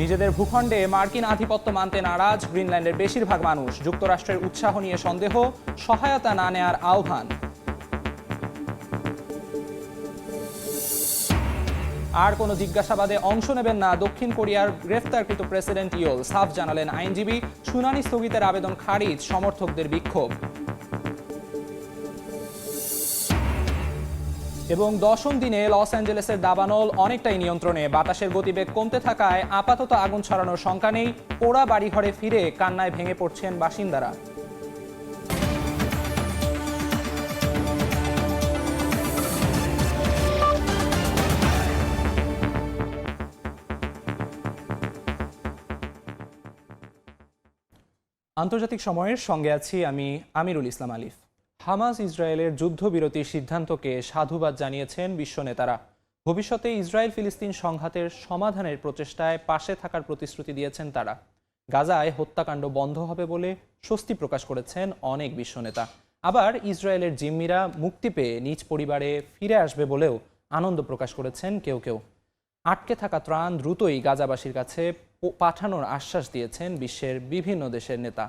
নিজেদের ভূখণ্ডে মার্কিন আধিপত্য মানতে নারাজ গ্রিনল্যান্ডের বেশিরভাগ মানুষ। যুক্তরাষ্ট্রের উৎসাহ নিয়ে সন্দেহ, সহায়তা না নেয়ার আহ্বান। আর কোনো জিজ্ঞাসাবাদে অংশ নেবেন না দক্ষিণ কোরিয়ার গ্রেফতারকৃত প্রেসিডেন্ট ইয়োল, সাফ জানালেন আইনজীবী। শুনানি স্থগিতের আবেদন খারিজ, সমর্থকদের বিক্ষোভ। এবং দশম দিনে লস অ্যাঞ্জেলেসের দাবানল অনেকটাই নিয়ন্ত্রণে। বাতাসের গতিবেগ কমতে থাকায় আপাতত আগুন ছড়ানোর শঙ্কা নেই। পোড়া বাড়িঘরে ফিরে কান্নায় ভেঙে পড়ছেন বাসিন্দারা। আন্তর্জাতিক সময়ের সঙ্গে আছি আমি আমিরুল ইসলাম আলিফ। হামাস ইসরায়েলের যুদ্ধবিরতির সিদ্ধান্তকে সাধুবাদ জানিয়েছেন বিশ্ব নেতারা। ভবিষ্যতে ইসরায়েল ফিলিস্তিন সংঘাতের সমাধানের প্রচেষ্টায় পাশে থাকার প্রতিশ্রুতি দিয়েছেন তারা। গাজায় হত্যাকাণ্ড বন্ধ হবে বলে স্বস্তি প্রকাশ করেছেন অনেক বিশ্ব নেতা। আবার ইসরায়েলের জিম্মিরা মুক্তি পেয়ে নিজ পরিবারে ফিরে আসবে বলেও আনন্দ প্রকাশ করেছেন কেউ কেউ। আটকে থাকা ত্রাণ দ্রুতই গাজাবাসীর কাছে পাঠানোর আশ্বাস দিয়েছেন বিশ্বের বিভিন্ন দেশের নেতা।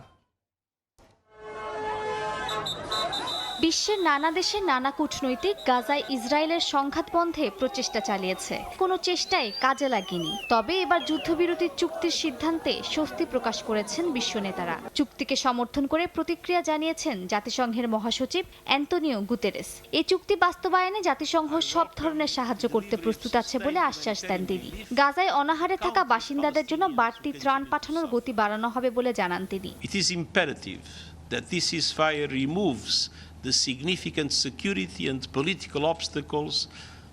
বিশ্বের নানা দেশের নানা কূটনৈতিক গাজায় ইসরায়েলের সংঘাত বন্ধে প্রচেষ্টা চালিয়েছে। কোনো চেষ্টাই কাজে লাগেনি। তবে এবার যুদ্ধবিরতির চুক্তির সিদ্ধান্তে স্বস্তি প্রকাশ করেছেন বিশ্ব নেতারা। চুক্তিকে সমর্থন করে প্রতিক্রিয়া জানিয়েছেন জাতিসংঘের মহাসচিব অ্যান্তনিও গুতেরেস। এই চুক্তি বাস্তবায়নে জাতিসংঘ সব ধরনের সাহায্য করতে প্রস্তুত আছে বলে আশ্বাস দেন তিনি। গাজায় অনাহারে থাকা বাসিন্দাদের জন্য বাড়তি ত্রাণ পাঠানোর গতি বাড়ানো হবে বলে জানান তিনি। That this ceasefire removes the significant security and political obstacles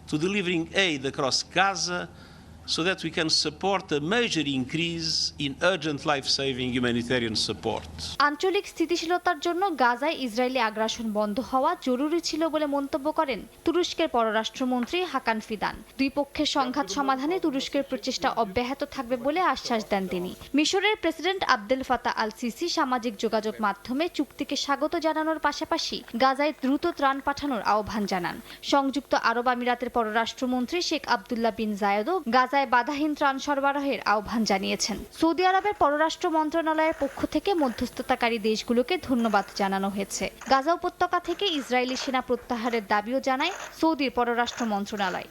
to delivering aid across Gaza so that we can support a major increase in urgent life saving humanitarian support. আঞ্চলিক স্থিতিশীলতার জন্য গাজায় ইসরায়েলি আগ্রাসন বন্ধ হওয়া জরুরি ছিল বলে মন্তব্য করেন তুরস্কের পররাষ্ট্রমন্ত্রী হাকান ফিদান। দুই পক্ষের সংঘাত সমাধানে তুরস্কের প্রচেষ্টা অব্যাহত থাকবে বলে আশ্বাস দেন তিনি। মিশরের প্রেসিডেন্ট আব্দুল ফাতা আল সিসি সামাজিক যোগাযোগ মাধ্যমে চুক্তিকে স্বাগত জানানোর পাশাপাশি গাজায় দ্রুত ত্রাণ পাঠানোর আহ্বান জানান। সংযুক্ত আরব আমিরাতের পররাষ্ট্রমন্ত্রী শেখ আবদুল্লাহ বিন জায়েদও গাজায় বাধাহীন ত্রাণ সরবরাহের আহ্বান জানিয়েছেন। সৌদি আরবের পররাষ্ট্র মন্ত্রণালয়ের পক্ষ থেকে মধ্যস্থতাকারী দেশগুলোকে ধন্যবাদ জানানো হয়েছে। গাজা উপত্যকা থেকে ইসরায়েলি সেনা প্রত্যাহারের দাবিও জানায় সৌদির পররাষ্ট্র মন্ত্রণালয়।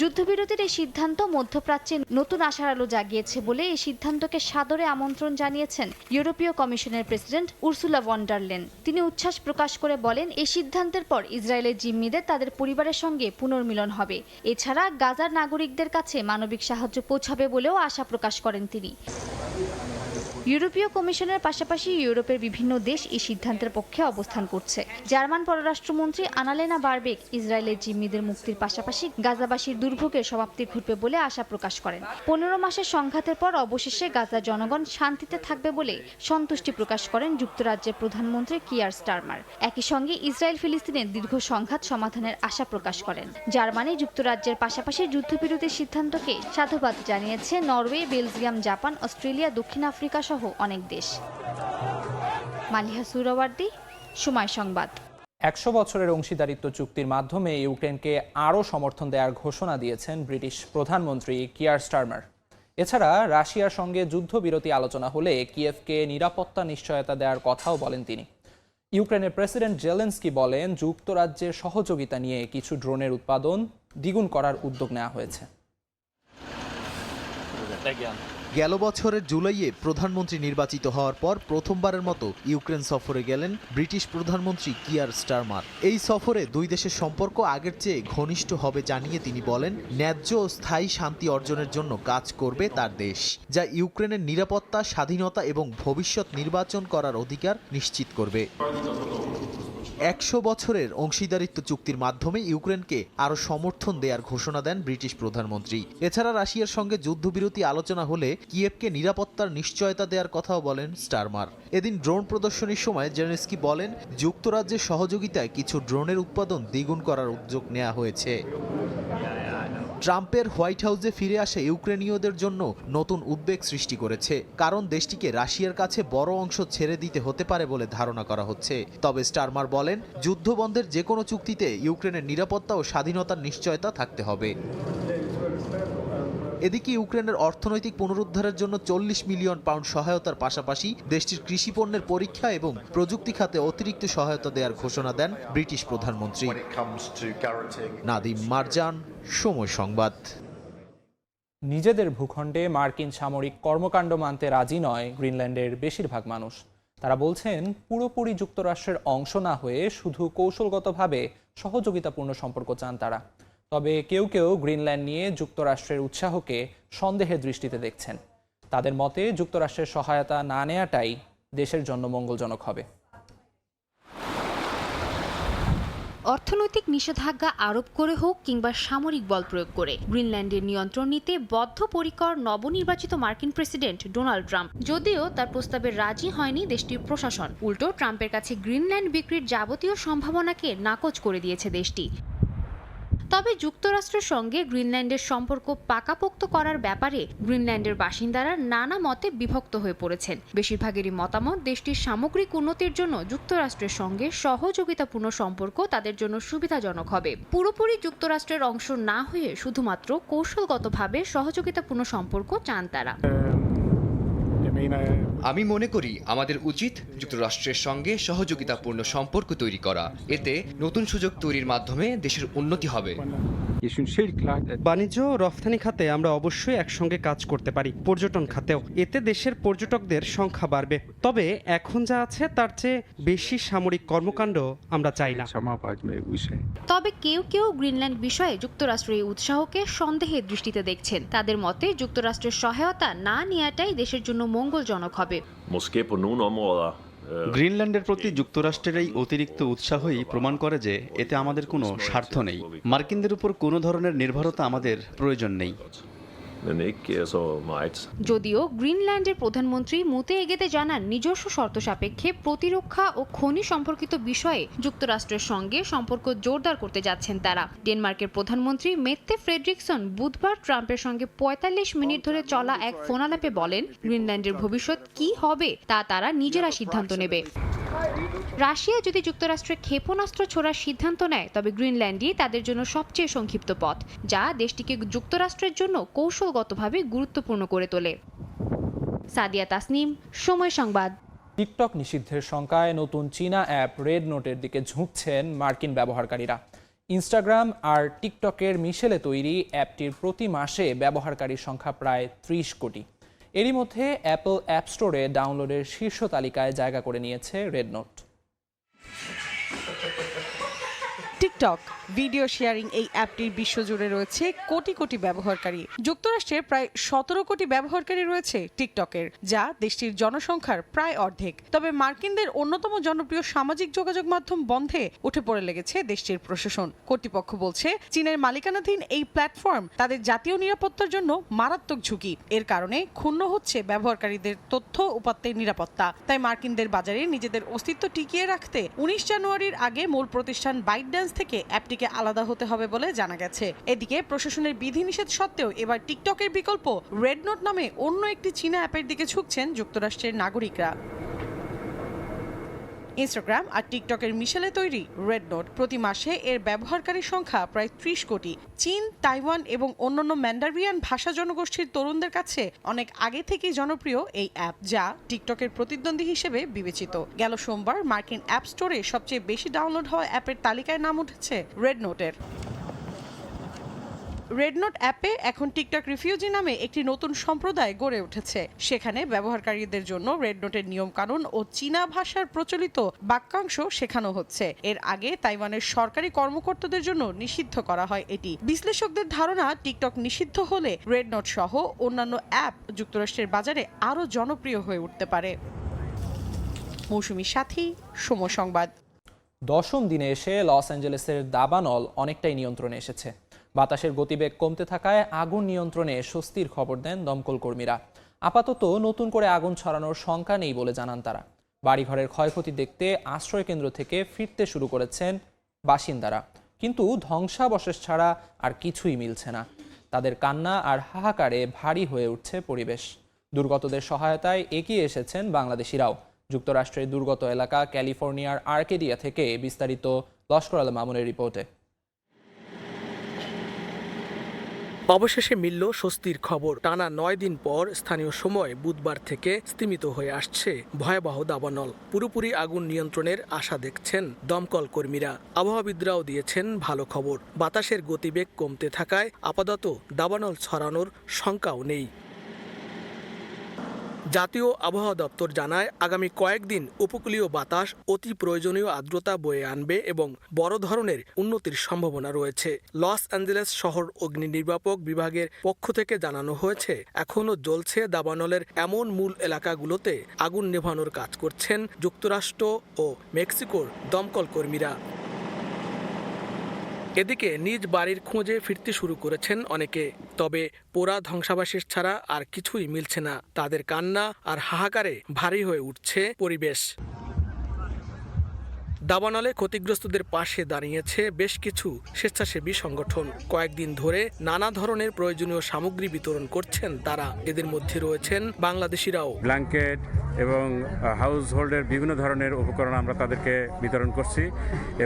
যুদ্ধবিরতির এই সিদ্ধান্ত মধ্যপ্রাচ্যে নতুন আশার আলো জাগিয়েছে বলে এই সিদ্ধান্তকে সাদরে আমন্ত্রণ জানিয়েছেন ইউরোপীয় কমিশনের প্রেসিডেন্ট উর্সুলা ভন্ডারলেন তিনি উচ্ছ্বাস প্রকাশ করে বলেন, এই সিদ্ধান্তের পর ইসরায়েলের জিম্মিদের তাদের পরিবারের সঙ্গে পুনর্মিলন হবে। এছাড়া গাজার নাগরিকদের কাছে মানবিক সাহায্য পৌঁছাবে বলেও আশা প্রকাশ করেন তিনি। ইউরোপীয় কমিশনের পাশাপাশি ইউরোপের বিভিন্ন দেশ এই সিদ্ধান্তের পক্ষে অবস্থান করছে। জার্মান পররাষ্ট্রমন্ত্রী আনালেনা বারবেক ইসরায়েলের জিম্মিদের মুক্তির পাশাপাশি গাজাবাসীর দুর্ভোগের সমাপ্তি ঘটবে বলে আশা প্রকাশ করেন। পনেরো মাসের সংঘাতের পর অবশেষে গাজার জনগণ শান্তিতে থাকবে বলে সন্তুষ্টি প্রকাশ করেন যুক্তরাজ্যের প্রধানমন্ত্রী কিয়ার স্টারমার। একই সঙ্গে ইসরায়েল ফিলিস্তিনের দীর্ঘ সংঘাত সমাধানের আশা প্রকাশ করেন। জার্মানি যুক্তরাজ্যের পাশাপাশি যুদ্ধবিরতির সিদ্ধান্তকে সাধুবাদ জানিয়েছে নরওয়ে, বেলজিয়াম, জাপান, অস্ট্রেলিয়া, দক্ষিণ আফ্রিকা সহ অনেক দেশ। মালিহা সুরাওয়ার্দি সময় সংবাদ। একশো বছরের অংশীদারিত্ব চুক্তির মাধ্যমে ইউক্রেনকে আরও সমর্থন দেওয়ার ঘোষণা দিয়েছেন ব্রিটিশ প্রধানমন্ত্রী কিয়ার স্টারমার। এছাড়া রাশিয়ার সঙ্গে যুদ্ধবিরতি আলোচনা হলে কিয়েভকে নিরাপত্তা নিশ্চয়তা দেওয়ার কথাও বলেন তিনি। ইউক্রেনের প্রেসিডেন্ট জেলেন্সকি বলেন যুক্তরাজ্যের সহযোগিতা নিয়ে কিছু ড্রোনের উৎপাদন দ্বিগুণ করার উদ্যোগ নেওয়া হয়েছে। গেল বছরের জুলাইয়ে প্রধানমন্ত্রী নির্বাচিত হওয়ার পর প্রথমবারের মতো ইউক্রেন সফরে গেলেন ব্রিটিশ প্রধানমন্ত্রী কিয়ার স্টারমার। এই সফরে দুই দেশের সম্পর্ক আগের চেয়ে ঘনিষ্ঠ হবে জানিয়ে তিনি বলেন, ন্যায্য ও স্থায়ী শান্তি অর্জনের জন্য কাজ করবে তার দেশ, যা ইউক্রেনের নিরাপত্তা, স্বাধীনতা এবং ভবিষ্যৎ নির্বাচন করার অধিকার নিশ্চিত করবে। একশো বছরের অংশীদারিত্ব চুক্তির মাধ্যমে ইউক্রেনকে আরও সমর্থন দেওয়ার ঘোষণা দেন ব্রিটিশ প্রধানমন্ত্রী। এছাড়া রাশিয়ার সঙ্গে যুদ্ধবিরতি আলোচনা হলে কিয়েভকে নিরাপত্তার নিশ্চয়তা দেওয়ার কথাও বলেন স্টারমার। এদিন ড্রোন প্রদর্শনীর সময় জেনেস্কি বলেন, যুক্তরাজ্যের সহযোগিতায় কিছু ড্রোনের উৎপাদন দ্বিগুণ করার উদ্যোগ নেওয়া হয়েছে। ট্রাম্পের হোয়াইট হাউসে ফিরে আসা ইউক্রেনীয়দের জন্য নতুন উদ্বেগ সৃষ্টি করেছে। কারণ দেশটিকে রাশিয়ার কাছে বড় অংশ ছেড়ে দিতে হতে পারে বলে ধারণা করা হচ্ছে। তবে স্টারমার বলেন, যুদ্ধবন্ধের যে কোনো চুক্তিতে ইউক্রেনের নিরাপত্তা ও স্বাধীনতার নিশ্চয়তা থাকতে হবে। এদিকে ইউক্রেনের অর্থনৈতিক পুনরুদ্ধারের জন্য চল্লিশ মিলিয়ন পাউন্ড সহায়তার পাশাপাশি দেশটির কৃষি পণ্যের পরীক্ষা এবং প্রযুক্তি খাতে অতিরিক্ত সহায়তা দেওয়ার ঘোষণা দেন ব্রিটিশ প্রধানমন্ত্রী। নাদিম মারজান সময় সংবাদ। নিজেদের ভূখণ্ডে মার্কিন সামরিক কর্মকাণ্ড মানতে রাজি নয় গ্রিনল্যান্ডের বেশিরভাগ মানুষ। তারা বলছেন পুরোপুরি যুক্তরাষ্ট্রের অংশ না হয়ে শুধু কৌশলগতভাবে সহযোগিতাপূর্ণ সম্পর্ক চান তারা। তবে কেউ কেউ গ্রিনল্যান্ড নিয়ে যুক্তরাষ্ট্রের উৎসাহকে সন্দেহের দৃষ্টিতে দেখছেন। তাদের মতে, যুক্তরাষ্ট্রের সহায়তা না নেওয়াটাই দেশের জন্য মঙ্গলজনক হবে। অর্থনৈতিক নিষেধাজ্ঞা আরোপ করে হোক কিংবা সামরিক বল প্রয়োগ করে, গ্রিনল্যান্ডের নিয়ন্ত্রণ নিতে বদ্ধপরিকর নবনির্বাচিত মার্কিন প্রেসিডেন্ট ডোনাল্ড ট্রাম্প। যদিও তার প্রস্তাবে রাজি হয়নি দেশটির প্রশাসন, উল্টো ট্রাম্পের কাছে গ্রিনল্যান্ড বিক্রির যাবতীয় সম্ভাবনাকে নাকচ করে দিয়েছে দেশটি। তবে যুক্তরাষ্ট্রের সঙ্গে গ্রিনল্যান্ডের সম্পর্ক পাকাপোক্ত করার ব্যাপারে গ্রিনল্যান্ডের বাসিন্দারা নানা মতে বিভক্ত হয়ে পড়েছেন। বেশিরভাগেরই মতামত, দেশটির সামগ্রিক উন্নতির জন্য যুক্তরাষ্ট্রের সঙ্গে সহযোগিতাপূর্ণ সম্পর্ক তাদের জন্য সুবিধাজনক হবে। পুরোপুরি যুক্তরাষ্ট্রের অংশ না হয়ে শুধুমাত্র কৌশলগতভাবে সহযোগিতাপূর্ণ সম্পর্ক চান তারা। আমি মনে করি আমাদের উচিত যুক্তরাষ্ট্রের সঙ্গে সহযোগিতাপূর্ণ সম্পর্ক তৈরি করা। এতে নতুন সুযোগ তৈরির মাধ্যমে দেশের উন্নতি হবে। বাণিজ্য ও রফতানি খাতে আমরা অবশ্যই একসঙ্গে কাজ করতে পারি পর্যটন খাতেও। এতে দেশের পর্যটকদের সংখ্যা বাড়বে। তবে এখন যা আছে তার চেয়ে বেশি সামরিক কর্মকাণ্ড আমরা চাই না। তবে কেউ কেউ গ্রিনল্যান্ড বিষয়ে যুক্তরাষ্ট্রের এই উৎসাহকে সন্দেহের দৃষ্টিতে দেখছেন। তাদের মতে যুক্তরাষ্ট্রের সহায়তা না নেওয়াটাই দেশের জন্য মঙ্গলজনক হবে। Måske på nogle områder গ্রিনল্যান্ডের প্রতি যুক্তরাষ্ট্রের এই অতিরিক্ত উৎসাহই প্রমাণ করে যে এতে আমাদের কোনো স্বার্থ নেই। মার্কিনদের উপর কোনো ধরনের নির্ভরতা আমাদের প্রয়োজন নেই। যদিও গ্রিনল্যান্ডের প্রধানমন্ত্রী মুতে এগেতে জানান, নিজস্ব শর্ত সাপেক্ষে প্রতিরক্ষা ও খনি সম্পর্কিত বিষয়ে যুক্তরাষ্ট্রের সঙ্গে সম্পর্ক জোরদার করতে যাচ্ছেন তারা। ডেনমার্কের প্রধানমন্ত্রী মেত্তে ফ্রেডরিকসন বুধবার ট্রাম্পের সঙ্গে পঁয়তাল্লিশ মিনিট ধরে চলা এক ফোনালাপে বলেন, গ্রিনল্যান্ডের ভবিষ্যৎ কি হবে তা তারা নিজেরা সিদ্ধান্ত নেবে। রাশিয়া যদি যুক্তরাষ্ট্রে ক্ষেপণাস্ত্র ছোড়ার সিদ্ধান্ত নেয়, তবে গ্রিনল্যান্ডই তাদের জন্য সবচেয়ে সংক্ষিপ্ত পথ, যা দেশটিকে যুক্তরাষ্ট্রের জন্য কৌশলগতভাবে গুরুত্বপূর্ণ করে তোলে। সাদিয়া তাসনিম, সময় সংবাদ। টিকটক নিষিদ্ধের শঙ্কায় নতুন চীনা অ্যাপ রেড নোটের দিকে ঝুঁকছেন মার্কিন ব্যবহারকারীরা। ইনস্টাগ্রাম আর টিকটকের মিশেলে তৈরি অ্যাপটির প্রতি মাসে ব্যবহারকারীর সংখ্যা প্রায় ত্রিশ কোটি। এরই মধ্যে অ্যাপল অ্যাপ স্টোরে ডাউনলোডের শীর্ষ তালিকায় জায়গা করে নিয়েছে red note TikTok video sharing এই অ্যাপটির বিশ্বজুড়ে রয়েছে কোটি কোটি ব্যবহারকারী। যুক্তরাষ্ট্রে প্রায় সতেরো কোটি ব্যবহারকারী রয়েছে টিকটকের যা দেশটির জনসংখ্যার প্রায় অর্ধেক। তবে মার্কিনদের অন্যতম জনপ্রিয় সামাজিক যোগাযোগ মাধ্যম বন্ধে উঠে পড়ে লেগেছে দেশটির প্রশাসন। কর্তৃপক্ষ বলছে, চীনের মালিকানাধীন এই প্ল্যাটফর্ম তাদের জাতীয় নিরাপত্তার জন্য মারাত্মক ঝুঁকি। এর কারণে ক্ষুণ্ণ হচ্ছে ব্যবহারকারীদের তথ্য উপাত্তের নিরাপত্তা। তাই মার্কিনদের বাজারে নিজেদের অস্তিত্ব টিকিয়ে রাখতে উনিশ জানুয়ারির আগে মূল প্রতিষ্ঠান বাইট ড্যান্স থেকে অ্যাপটিকে আলাদা হতে হবে বলে জানা গেছে। এদিকে প্রশাসনের বিধিনিষেধ সত্ত্বেও এবার টিকটকের বিকল্প রেড নোট নামে অন্য একটি চীনা অ্যাপের দিকে ঝুঁকছেন যুক্তরাষ্ট্রের নাগরিকরা। ইনস্টাগ্রাম আর টিকটকের মিশেলে তৈরি রেড নোট প্রতি মাসে এর ব্যবহারকারীর সংখ্যা প্রায় ত্রিশ কোটি। চীন, তাইওয়ান এবং অন্যান্য ম্যান্ডারিয়ান ভাষা জনগোষ্ঠীর তরুণদের কাছে অনেক আগে থেকেই জনপ্রিয় এই অ্যাপ, যা টিকটকের প্রতিদ্বন্দ্বী হিসেবে বিবেচিত। গেল সোমবার মার্কিন অ্যাপ স্টোরে সবচেয়ে বেশি ডাউনলোড হওয়া অ্যাপের তালিকায় নাম উঠেছে রেড নোটের রেড নোট অ্যাপে এখন টিকটক রিফিউজি নামে একটি নতুন সম্প্রদায় গড়ে উঠেছে। সেখানে ব্যবহারকারীদের জন্য রেড নোটের নিয়মকানুন ও চীনা ভাষার প্রচলিত বাক্যাংশ শেখানো হচ্ছে। এর আগে তাইওয়ানের সরকারি কর্মকর্তাদের জন্য নিষিদ্ধ করা হয় এটি। বিশ্লেষকদের ধারণা, টিকটক নিষিদ্ধ হলে রেড নোট সহ অন্যান্য অ্যাপ যুক্তরাষ্ট্রের বাজারে আরও জনপ্রিয় হয়ে উঠতে পারে। মৌসুমী সাথী, সময় সংবাদ। দশম দিনে এসে লস অ্যাঞ্জেলেসের দাবানল অনেকটাই নিয়ন্ত্রণে এসেছে। বাতাসের গতিবেগ কমতে থাকায় আগুন নিয়ন্ত্রণে স্বস্তির খবর দেন দমকল কর্মীরা। আপাতত নতুন করে আগুন ছড়ানোর শঙ্কা নেই বলে জানান তারা। বাড়িঘরের ক্ষয়ক্ষতি দেখতে আশ্রয় কেন্দ্র থেকে ফিরতে শুরু করেছেন বাসিন্দারা। কিন্তু ধ্বংসাবশেষ ছাড়া আর কিছুই মিলছে না। তাদের কান্না আর হাহাকারে ভারী হয়ে উঠছে পরিবেশ। দুর্গতদের সহায়তায় এগিয়ে এসেছেন বাংলাদেশিরাও। যুক্তরাষ্ট্রের দুর্গত এলাকা ক্যালিফোর্নিয়ার আর্কেডিয়া থেকে বিস্তারিত লস্কর আল মামুনের রিপোর্টে। অবশেষে মিলল স্বস্তির খবর। টানা নয় দিন পর স্থানীয় সময় বুধবার থেকে স্তিমিত হয়ে আসছে ভয়াবহ দাবানল। পুরোপুরি আগুন নিয়ন্ত্রণের আশা দেখছেন দমকল কর্মীরা। আবহাওয়াবিদরাও দিয়েছেন ভালো খবর। বাতাসের গতিবেগ কমতে থাকায় আপাতত দাবানল ছড়ানোর শঙ্কাও নেই। জাতীয় আবহাওয়া দপ্তর জানায়, আগামী কয়েকদিন উপকূলীয় বাতাস অতি প্রয়োজনীয় আর্দ্রতা বয়ে আনবে এবং বড় ধরনের উন্নতির সম্ভাবনা রয়েছে। লস অ্যাঞ্জেলেস শহর অগ্নি নির্বাপক বিভাগের পক্ষ থেকে জানানো হয়েছে, এখনও জ্বলছে দাবানলের এমন মূল এলাকাগুলোতে আগুন নেভানোর কাজ করছেন যুক্তরাষ্ট্র ও মেক্সিকোর দমকল কর্মীরা। এদিকে নিজ বাড়ির খোঁজে ফিরতে শুরু করেছেন অনেকে। তবে পোড়া ধ্বংসাবশেষ ছাড়া আর কিছুই মিলছে না। তাদের কান্না আর হাহাকারে ভারী হয়ে উঠছে পরিবেশ। দাবানলে ক্ষতিগ্রস্তদের পাশে দাঁড়িয়েছে বেশ কিছু স্বেচ্ছাসেবী সংগঠন। কয়েকদিন ধরে নানা ধরনের প্রয়োজনীয় সামগ্রী বিতরণ করছেন তারা। এদের মধ্যে রয়েছেন বাংলাদেশিরাও। ব্ল্যাঙ্কেট এবং হাউস হোল্ডের বিভিন্ন ধরনের উপকরণ আমরা তাদেরকে বিতরণ করছি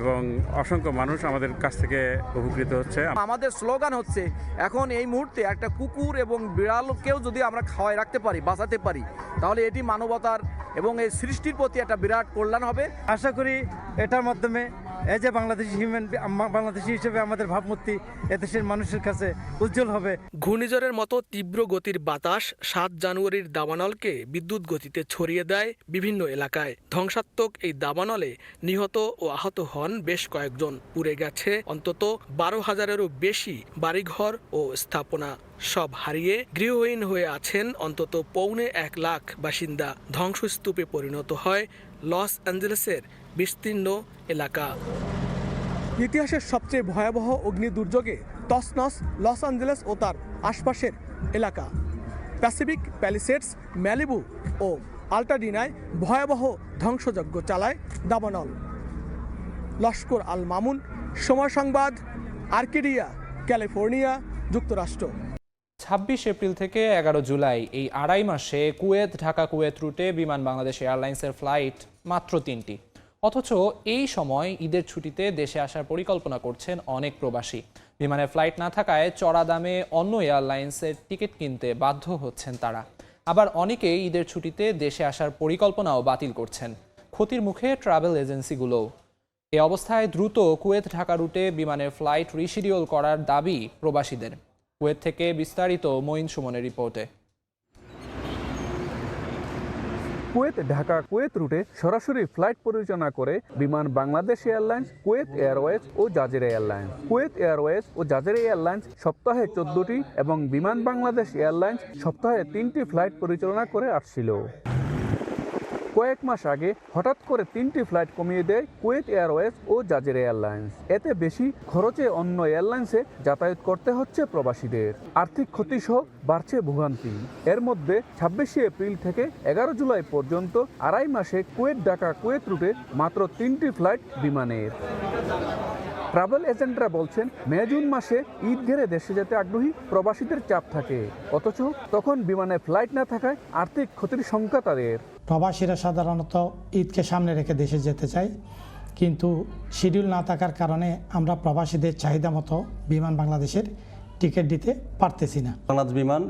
এবং অসংখ্য মানুষ আমাদের কাছ থেকে উপকৃত হচ্ছে। আমাদের স্লোগান হচ্ছে এখন এই মুহূর্তে একটা কুকুর এবং বিড়ালকেও যদি আমরা খাওয়াই রাখতে পারি বাঁচাতে পারি তাহলে এটি মানবতার এবং এই সৃষ্টির প্রতি একটা বিরাট কল্যাণ হবে। আশা করি এটার মাধ্যমে as a Bangladeshi human Bangladeshi হিসেবে আমাদের ভাবমূর্তি এদেশের মানুষের কাছে উজ্জ্বল হবে। ঘূর্ণিঝড়ের মতো তীব্র গতির বাতাস সাত জানুয়ারির দাবানলকে বিদ্যুৎ গতিতে ছড়িয়ে দেয় বিভিন্ন এলাকায়। ধ্বংসাত্মক এই দাবানলে নিহত ও আহত হন বেশ কয়েকজন। পুড়ে গেছে অন্তত বারো হাজারেরও বেশি বাড়িঘর ও স্থাপনা। সব হারিয়ে গৃহহীন হয়ে আছেন অন্তত পৌনে এক লাখ বাসিন্দা। ধ্বংসস্তূপে পরিণত হয় লস অ্যাঞ্জেলেসের বিস্তীর্ণ এলাকা। ইতিহাসের সবচেয়ে ভয়াবহ অগ্নি দুর্যোগে তসনস লস অ্যাঞ্জেলেস ও তার আশপাশের এলাকা। প্যাসিফিক প্যালিসেডস ম্যালিবু ও আল্টাডিনায় ভয়াবহ ধ্বংসযজ্ঞ চালায় দাবানল। লস্কর আল মামুন সময় সংবাদ আর্কিডিয়া ক্যালিফোর্নিয়া যুক্তরাষ্ট্র। ছাব্বিশ এপ্রিল থেকে এগারো জুলাই এই আড়াই মাসে কুয়েত ঢাকা কুয়েত রুটে বিমান বাংলাদেশ এয়ারলাইন্সের ফ্লাইট মাত্র তিনটি। অথচ এই সময় ঈদের ছুটিতে দেশে আসার পরিকল্পনা করছেন অনেক প্রবাসী। বিমানের ফ্লাইট না থাকায় চড়া দামে অন্য এয়ারলাইন্সের টিকিট কিনতে বাধ্য হচ্ছেন তারা। আবার অনেকে ঈদের ছুটিতে দেশে আসার পরিকল্পনাও বাতিল করছেন। ক্ষতির মুখে ট্রাভেল এজেন্সিগুলোও। এ অবস্থায় দ্রুত কুয়েত ঢাকা রুটে বিমানের ফ্লাইট রিশিডিউল করার দাবি প্রবাসীদের। কুয়েত থেকে বিস্তারিত মঈন সুমনের রিপোর্টে। কুয়েত, ঢাকা, কুয়েত রুটে সরাসরি ফ্লাইট পরিচালনা করে Biman Bangladesh Airlines, Kuwait Airways ও জাজিরা এয়ারলাইন্স। কুয়েত এয়ারওয়েজ ও জাজিরা এয়ারলাইন্স সপ্তাহে চোদ্দটি এবং বিমান বাংলাদেশ এয়ারলাইন্স সপ্তাহে তিনটি ফ্লাইট পরিচালনা করে আসছিল। কয়েক মাস আগে হঠাৎ করে তিনটি ফ্লাইট কমিয়ে দেয় কুয়েত এয়ারওয়েজ ও জাজের এয়ারলাইন্স। এতে বেশি খরচে অন্য এয়ারলাইন্সে যাতায়াত করতে হচ্ছে প্রবাসীদের। আর্থিক ক্ষতি সহ বাড়ছে ভোগান্তি। এর মধ্যে ছাব্বিশে এপ্রিল থেকে এগারো জুলাই পর্যন্ত আড়াই মাসে কুয়েত ঢাকা কুয়েত রুটে মাত্র তিনটি ফ্লাইট বিমানের। ট্রাভেল এজেন্টরা বলছেন মে জুন মাসে ঈদ ঘেরে দেশে যেতে আগ্রহী প্রবাসীদের চাপ থাকে। অথচ তখন বিমানে ফ্লাইট না থাকায় আর্থিক ক্ষতির সংখ্যা তাদের। প্রবাসীরা সাধারণত ঈদকে সামনে রেখে দেশে যেতে চায়। কিন্তু শিডিউল না থাকার কারণে আমরা প্রবাসীদের চাহিদা মতো বিমান বাংলাদেশের টিকিট দিতে পারতেছি না। বাংলাদেশ বিমান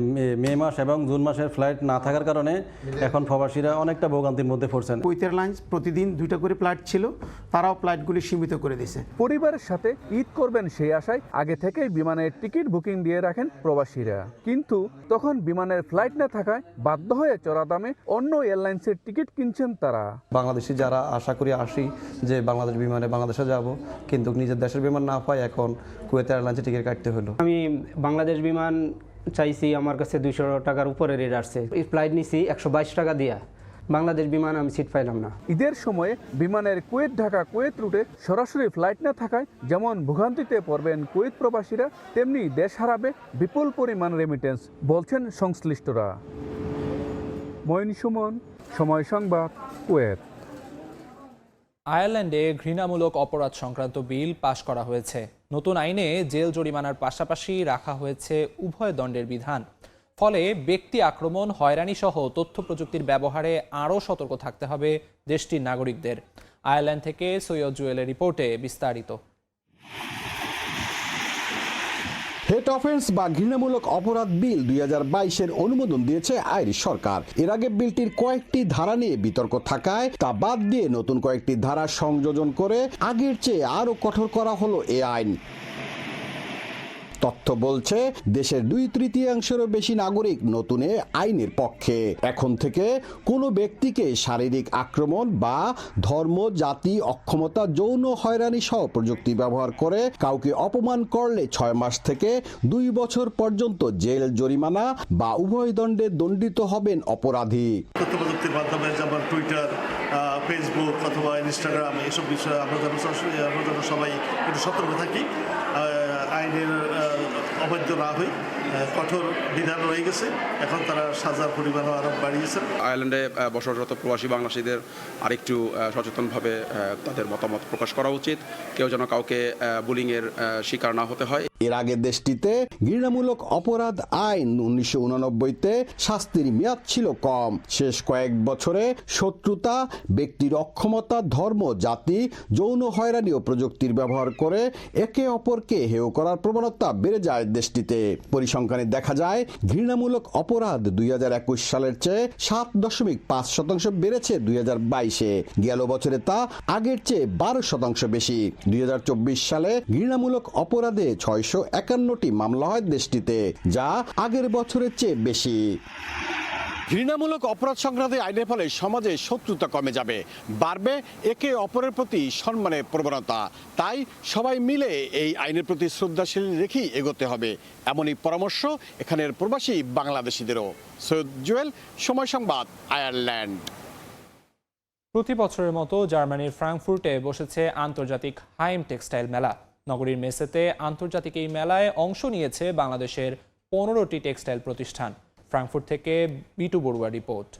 মে- মাস এবং জুন মাসের ফ্লাইট না থাকার কারণে এখন প্রবাসীরা অনেকটা ভোগান্তির মধ্যে পড়ছেন। কুইত এয়ারলাইন্স প্রতিদিন দুইটা করে ফ্লাইট ছিল তারাও ফ্লাইটগুলি সীমিত করে দিয়েছে। পরিবারের সাথে ঈদ করবেন সেই আশায় আগে থেকেই বিমানের টিকিট বুকিং দিয়ে রাখেন প্রবাসীরা। কিন্তু তখন বিমানের ফ্লাইট না থাকায় বাধ্য হয়ে চড়া দামে অন্য এয়ারলাইন্সের টিকিট কিনছেন তারা। বাংলাদেশি যারা আশা করি আসি যে বাংলাদেশ বিমানে বাংলাদেশে যাব কিন্তু নিজের দেশের বিমান না পাই এখন কুয়েত এয়ারলাইন্সে টিকিট কাটতে হলো। আমি বাংলাদেশ বিমান চাইছি আমার কাছে দুইশো টাকার উপরে রেট আসছে। এই ফ্লাইট নিছি একশো বাইশ টাকা দিয়া। বাংলাদেশ বিমান আমি সিট পাইলাম না। ঈদের সময়ে বিমানের কুয়েত ঢাকা কুয়েত রুটে সরাসরি ফ্লাইট না থাকায় যেমন ভোগান্তিতে পড়বেন কুয়েত প্রবাসীরা তেমনি দেশ হারাবে বিপুল পরিমাণ রেমিটেন্স বলছেন সংশ্লিষ্টরা। মঈন সুমন সময় সংবাদ কুয়েত। আয়ারল্যান্ডে ঘৃণামূলক অপরাধ সংক্রান্ত বিল পাশ করা হয়েছে। নতুন আইনে জেল জরিমানার পাশাপাশি রাখা হয়েছে উভয় দণ্ডের বিধান। ফলে ব্যক্তি আক্রমণ হয়রানি সহ তথ্য প্রযুক্তির ব্যবহারে আরও সতর্ক থাকতে হবে দেশটির নাগরিকদের। আয়ারল্যান্ড থেকে সৈয়দ জুয়েলের রিপোর্টে বিস্তারিত। হেট অফেন্স বা ঘৃণামূলক অপরাধ বিল দুই হাজার বাইশের অনুমোদন দিয়েছে আইরিশ সরকার। এর আগে বিলটির কয়েকটি ধারা নিয়ে বিতর্ক থাকায় তা বাদ দিয়ে নতুন কয়েকটি ধারা সংযোজন করে আগের চেয়ে আরও কঠোর করা হলো এ আইন। তথ্য বলছে, দেশের দুই তৃতীয়াংশেরও বেশি নাগরিক নতুন আইনের পক্ষে। এখন থেকে কোনো ব্যক্তিকে শারীরিক আক্রমণ বা ধর্ম, জাতি, অক্ষমতা, যৌন হয়রানি সহ প্রযুক্তি ব্যবহার করে কাউকে অপমান করলে ছয় মাস থেকে দুই বছর পর্যন্ত জেল, জরিমানা বা উভয় দণ্ডে দণ্ডিত হবেন অপরাধী। মাধ্যমে যেমন টুইটার ফেসবুক অথবা ইনস্টাগ্রাম এসব বিষয়ে আমরা যেন সবাই একটু সতর্ক থাকি। আইনের অবৈধ না আহ, কঠোর বিধান রয়ে গেছে। এখন তারা সাজার পরিমাণও আরও বাড়িয়েছেন আয়ারল্যান্ডে বসবাসরত প্রবাসী বাংলাদেশিদের আরেকটু সচেতনভাবে তাদের মতামত প্রকাশ করা উচিত। কেউ যেন কাউকে বুলিংয়ের শিকার না হতে হয়। এর আগে দেশটিতে ঘৃণামূলক অপরাধ আইন উনিশশো উননব্বইতে শাস্তির মেয়াদ ছিল কম। শেষ কয়েক বছরে শত্রুতা ব্যক্তির অক্ষমতা ধর্ম জাতি যৌন হয়রানি ও প্রযুক্তির ব্যবহার করে একে অপরকে হেয় করার প্রবণতা বেড়ে যায় দেশটিতে। পরিসংখ্যানে দেখা যায়, ঘৃণামূলক অপরাধ দুই হাজার একুশ সালের চেয়ে সাত দশমিক পাঁচ শতাংশ বেড়েছে দুই হাজার বাইশে। গেল বছরে তা আগের চেয়ে বারো শতাংশ বেশি। দুই হাজার চব্বিশ সালে ঘৃণামূলক অপরাধে ছয়শো একান্নটি মামলা হয় দেশটিতে, যা আগের বছরের চেয়ে বেশি। ঘৃণামূলক অপরাধ সংক্রান্ত আইনের ফলে সমাজে শত্রুতা কমে যাবে, বাড়বে একে অপরের প্রতি সম্মানের প্রবণতা। তাই সবাই মিলে এই আইনের প্রতি শ্রদ্ধাশীল রেখেই এগোতে হবে। এমনই পরামর্শ এখানের প্রবাসী বাংলাদেশিদেরও। সৈয়দ জুয়েল, সময় সংবাদ, আয়ারল্যান্ড। প্রতি বছরের মতো জার্মানির ফ্রাঙ্কফুর্টে বসেছে আন্তর্জাতিক হাইম টেক্সটাইল মেলা। নগরীর মেসেতে আন্তর্জাতিক এই মেলায় অংশ নিয়েছে বাংলাদেশের পনেরোটি টেক্সটাইল প্রতিষ্ঠান। ফ্রাঙ্কফুর্ট থেকে বিটু বড়ুয়া রিপোর্ট।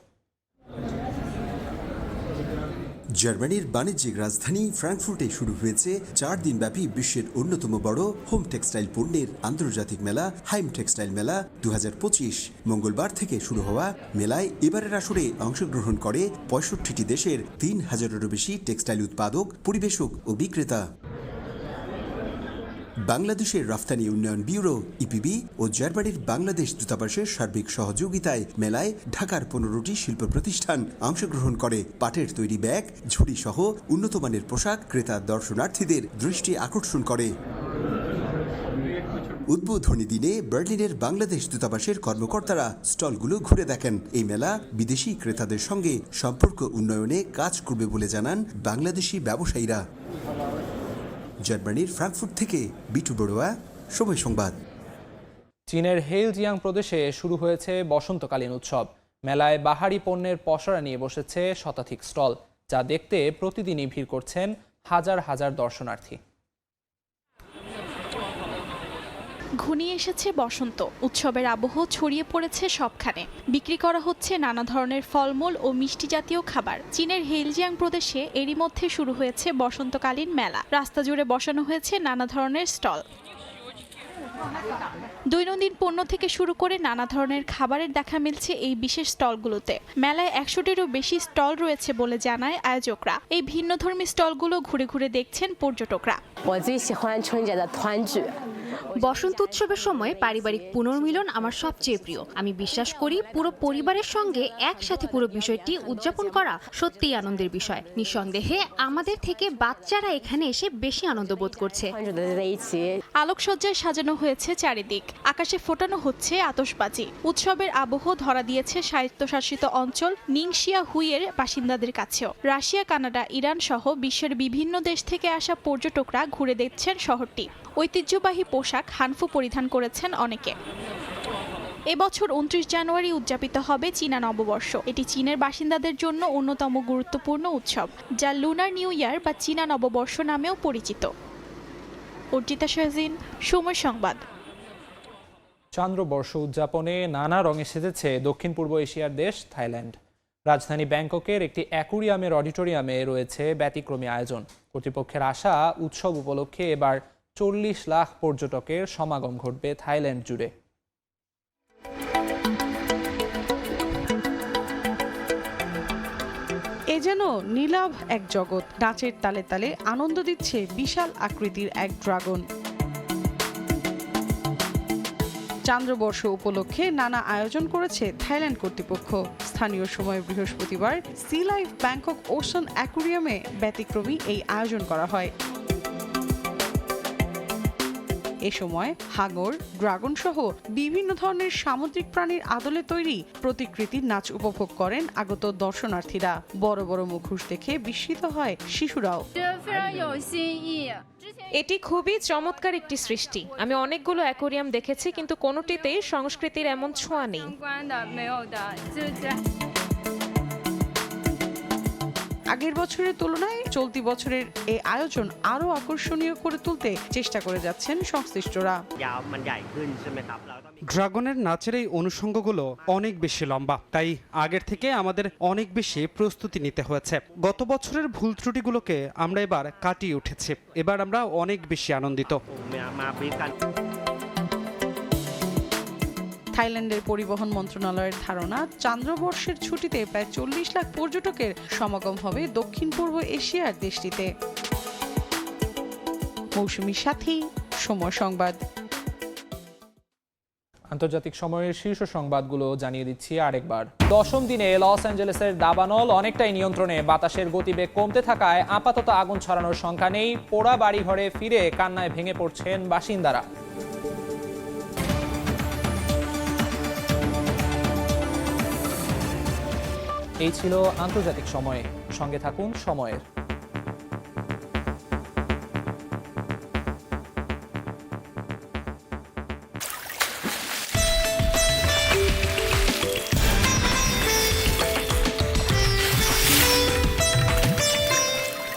জার্মানির বাণিজ্যিক রাজধানী ফ্রাঙ্কফুর্টে শুরু হয়েছে চার দিনব্যাপী বিশ্বের অন্যতম বড় হোম টেক্সটাইল পণ্যের আন্তর্জাতিক মেলা, হাইম টেক্সটাইল মেলা দু হাজার পঁচিশ। মঙ্গলবার থেকে শুরু হওয়া মেলায় এবারের আসরে অংশগ্রহণ করে পঁয়ষট্টিটি দেশের তিন হাজারেরও বেশি টেক্সটাইল উৎপাদক, পরিবেশক ও বিক্রেতা। বাংলাদেশের রফতানি উন্নয়ন ব্যুরো, ইপিবি ও জার্মানির বাংলাদেশ দূতাবাসের সার্বিক সহযোগিতায় মেলায় ঢাকার পনেরোটি শিল্প প্রতিষ্ঠান অংশগ্রহণ করে। পাটের তৈরি ব্যাগ, ঝুড়ি সহ উন্নতমানের পোশাক ক্রেতা দর্শনার্থীদের দৃষ্টি আকর্ষণ করে। উদ্বোধনী দিনে বার্লিনের বাংলাদেশ দূতাবাসের কর্মকর্তারা স্টলগুলো ঘুরে দেখেন। এই মেলা বিদেশি ক্রেতাদের সঙ্গে সম্পর্ক উন্নয়নে কাজ করবে বলে জানান বাংলাদেশি ব্যবসায়ীরা। জার্মানির ফ্রাঙ্কফুর্ট থেকে বিটু বড়ুয়া, সময় সংবাদ। চীনের হেলজিয়াং প্রদেশে শুরু হয়েছে বসন্তকালীন উৎসব। মেলায় বাহারি পণ্যের পসরা নিয়ে বসেছে শতাধিক স্টল, যা দেখতে প্রতিদিনই ভিড় করছেন হাজার হাজার দর্শনার্থী। ঘনিয়ে এসেছে বসন্ত। উৎসবের আবহ ছড়িয়ে পড়েছে সবখানে। বিক্রি করা হচ্ছে নানা ধরনের ফলমূল ও মিষ্টি জাতীয় খাবার। চীনের হেলজিয়াং প্রদেশে এরই মধ্যে শুরু হয়েছে বসন্তকালীন মেলা। রাস্তা জুড়ে বসানো হয়েছে নানা ধরনের স্টল। দৈনন্দিন পণ্য থেকে শুরু করে নানা ধরনের খাবারের দেখা মিলছে এই বিশেষ স্টলগুলোতে। মেলায় একশোটিরও বেশি স্টল রয়েছে বলে জানায় আয়োজকরা। এই ভিন্নধর্মী স্টলগুলো ঘুরে ঘুরে দেখছেন পর্যটকরা। বসন্ত উৎসবের সময় পারিবারিক পুনর্মিলন আমার সবচেয়ে প্রিয়। আমি বিশ্বাস করি পুরো পরিবারের সঙ্গে একসাথে পুরো বিষয়টি উদযাপন করা সত্যিই আনন্দের বিষয়। নিঃসন্দেহে আমাদের থেকে বাচ্চারা এখানে এসে বেশি আনন্দ বোধ করছে। আলোকসজ্জায় সাজানো হয়েছে চারিদিক। আকাশে ফোটানো হচ্ছে আতশবাজি। উৎসবের আবহ ধরা দিয়েছে স্বায়ত্তশাসিত অঞ্চল নিংশিয়া হুইয়ের বাসিন্দাদের কাছেও। রাশিয়া, কানাডা, ইরান সহ বিশ্বের বিভিন্ন দেশ থেকে আসা পর্যটকরা ঘুরে দেখছেন শহরটি। ঐতিহ্যবাহী পোশাক হানফু পরিধান করেছেন অনেকে। এবছর উনত্রিশ জানুয়ারি উদযাপিত হবে চীনা নববর্ষ। এটি চীনের বাসিন্দাদের জন্য অন্যতম গুরুত্বপূর্ণ উৎসব, যা লুনার নিউ ইয়ার বা চীনা নববর্ষ নামেও পরিচিত। অর্জিতা শাহজিন, সময় সংবাদ। চান্দ্রবর্ষ উদযাপনে নানা রঙে সেজেছে দক্ষিণ পূর্ব এশিয়ার দেশ, থাইল্যান্ড। রাজধানী ব্যাংককের একটি অ্যাকুরিয়ামের অডিটোরিয়ামে রয়েছে ব্যতিক্রমী আয়োজন। কর্তৃপক্ষের আশা, উৎসব উপলক্ষে এবার চল্লিশ লাখ পর্যটকের সমাগম ঘটবে থাইল্যান্ড জুড়ে। এ যেন নীলাভ এক জগৎ, নাচের তালে তালে আনন্দ দিচ্ছে বিশাল আকৃতির এক ড্রাগন। চান্দ্রবর্ষ উপলক্ষে নানা আয়োজন করেছে থাইল্যান্ড কর্তৃপক্ষ। স্থানীয় সময় বৃহস্পতিবার, সি লাইফ ব্যাংকক ওশন অ্যাকুরিয়ামে ব্যতিক্রমী এই আয়োজন করা হয়। এ সময় হাঙর ড্রাগন সহ বিভিন্ন ধরনের সামুদ্রিক প্রাণীর আদলে তৈরি প্রতিকৃতির নাচ উপভোগ করেন আগত দর্শনার্থীরা। বড় বড় মুখোশ দেখে বিস্মিত হয় শিশুরাও। এটি খুবই চমৎকার একটি সৃষ্টি। আমি অনেকগুলো অ্যাকোরিয়াম দেখেছি, কিন্তু কোনোটিতেই সংস্কৃতির এমন ছোঁয়া নেই। আগের বছরের তুলনায় চলতি বছরের এই আয়োজন আরও আকর্ষণীয় করে তুলতে চেষ্টা করে যাচ্ছেন সংশ্লিষ্টরা। ড্রাগনের নাচের এই অনুষঙ্গগুলো অনেক বেশি লম্বা, তাই আগের থেকে আমাদের অনেক বেশি প্রস্তুতি নিতে হয়েছে। গত বছরের ভুল ত্রুটিগুলোকে আমরা এবার কাটিয়ে উঠেছি, এবার আমরা অনেক বেশি আনন্দিত। থাইল্যান্ডের পরিবহন মন্ত্রণালয়ের ধারণা, চান্দ্রবর্ষের ছুটিতে প্রায় চল্লিশ লাখ পর্যটকের সমাগম হবে দক্ষিণ পূর্ব এশিয়ার দেশটিতে। মৌসুমী সাথী সময় সংবাদ। আন্তর্জাতিক সময়ের শীর্ষ সংবাদগুলো জানিয়ে দিচ্ছি আরেকবার। দশম দিনে লস অ্যাঞ্জেলেসের দাবানল অনেকটাই নিয়ন্ত্রণে, বাতাসের গতিবেগ কমতে থাকায় আপাতত আগুন ছড়ানোর সংখ্যা নেই, পোড়া বাড়িঘরে ফিরে কান্নায় ভেঙে পড়ছেন বাসিন্দারা। এই ছিল আন্তর্জাতিক সময়ে। সঙ্গে থাকুন সময়ের।